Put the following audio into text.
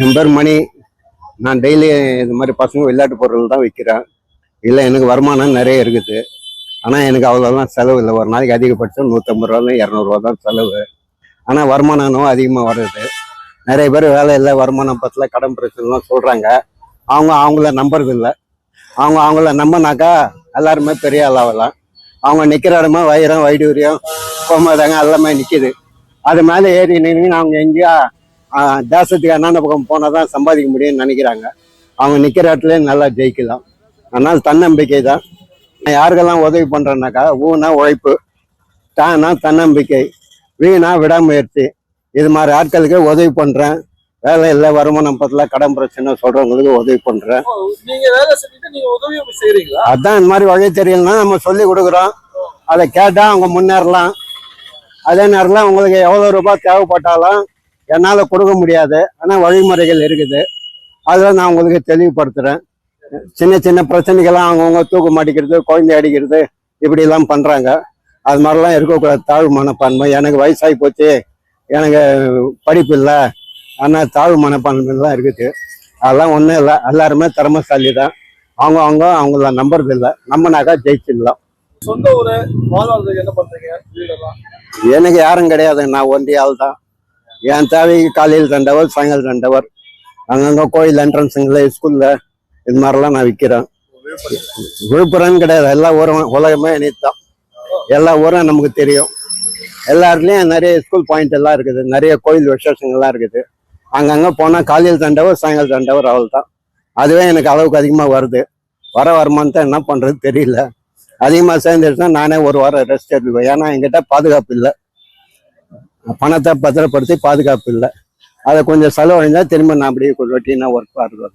என் பேர் மணி நான் டெய்லி இது மாதிரி பசங்க விளையாட்டு பொருள் தான் விற்கிறேன் இல்லை எனக்கு வருமானம் நிறைய இருக்குது. ஆனால் எனக்கு அவ்வளோலாம் செலவு இல்லை. ஒரு நாளைக்கு அதிகபட்சம் நூற்றம்பது ரூபாலும் இரநூறுவா தான் செலவு. ஆனால் வருமானம் அதிகமாக வருது. நிறைய பேர் வேலை இல்லை வருமானம் பத்தல கடன் பிரச்சனைலாம் சொல்கிறாங்க அவங்க அவங்கள நம்புறது இல்லை. அவங்க அவங்கள நம்பினாக்கா எல்லாருமே பெரிய ஆளாகலாம் அவங்க நிற்கிற இடமா வைரம் வைடூரியம் கோமாதாங்க எல்லாமே நிற்கிது அது மேலே ஏறி நின்று அவங்க எங்கேயா தேசத்துக்கு அண்ணாண்ட பக்கம் போனால் தான் சம்பாதிக்க முடியும்னு நினைக்கிறாங்க. அவங்க நிற்கிற இடத்துல நல்லா ஜெயிக்கலாம். அதனால் தன்னம்பிக்கை தான். நான் யாருக்கெல்லாம் உதவி பண்ணுறேன்னாக்கா ஊனா உழைப்பு தானா தன்னம்பிக்கை வீணா விடாமுயற்சி. இது மாதிரி ஆட்களுக்கு உதவி பண்ணுறேன் வேலை இல்லை வருமானம் பத்தல கடன் பிரச்சனை சொல்கிறவங்களுக்கு உதவி பண்ணுறேன் அதான் இந்த மாதிரி வழி தெரியலன்னா நம்ம சொல்லி கொடுக்குறோம். அதை கேட்டால் அவங்க முன்னேறலாம். அதே நேரத்தில் உங்களுக்கு எவ்வளோ ரூபாய் தேவைப்பட்டாலும் என்னால் கொடுக்க முடியாது. ஆனால் வழிமுறைகள் இருக்குது. அதில் நான் உங்களுக்கு தெளிவுபடுத்துகிறேன் சின்ன சின்ன பிரச்சனைகள்லாம் அவங்கவுங்க தூக்க மாட்டிக்கிறது குழந்தை அடிக்கிறது இப்படிலாம் பண்ணுறாங்க அது மாதிரிலாம் இருக்கக்கூடாது. தாழ்வு மனப்பான்மை. எனக்கு வயசாகி போச்சு. எனக்கு படிப்பு இல்லை. ஆனால் தாழ்வு மனப்பான்மைலாம் இருக்குது. அதெல்லாம் ஒன்றும் இல்லை. எல்லாருமே திறமைசாலி தான் அவங்க அவங்க அவங்கள நம்புறது இல்லை. நம்பினாக்கா ஜெயிச்சிடலாம். சொந்த ஊரு என்ன வீடெல்லாம்? எனக்கு யாரும் கிடையாது. நான் ஒன்றிய ஆள் தான் என் தேவைக்கு காலையில் ரெண்டு ஹவர் சாயங்காலம் ரெண்டு ஹவர் அங்கங்கே கோயில் என்ட்ரன்ஸுங்கள ஸ்கூலில் இது மாதிரிலாம் நான் விற்கிறேன் விழுப்புரம்னு கிடையாது. எல்லா ஊரும் உலகமே தான் எல்லா ஊரும் நமக்கு தெரியும். எல்லா இடத்துலையும் நிறைய ஸ்கூல் பாயிண்ட் எல்லாம் இருக்குது. நிறைய கோயில் விசேஷங்கள்லாம் இருக்குது. அங்கங்கே போனால் காலையில் ரெண்டு ஹவர் சாயங்காலம் ரெண்டு ஹவர் அவள் தான் அதுவே எனக்கு அளவுக்கு அதிகமாக வருது. வர வருமானத்தை என்ன பண்ணுறது தெரியல. அதிகமாக சேர்ந்துருச்சுன்னா நானே ஒரு வாரம் ரெஸ்ட் எடுத்துக்குவேன். ஏன்னா என்கிட்ட பாதுகாப்பு இல்லை. பணத்தை பத்திரப்படுத்தி பாதுகாப்பு இல்லை. அதை கொஞ்சம் செலவழிஞ்சால் திரும்ப நான் அப்படியே ரொட்டீனாக ஒர்க் பாடுறோம்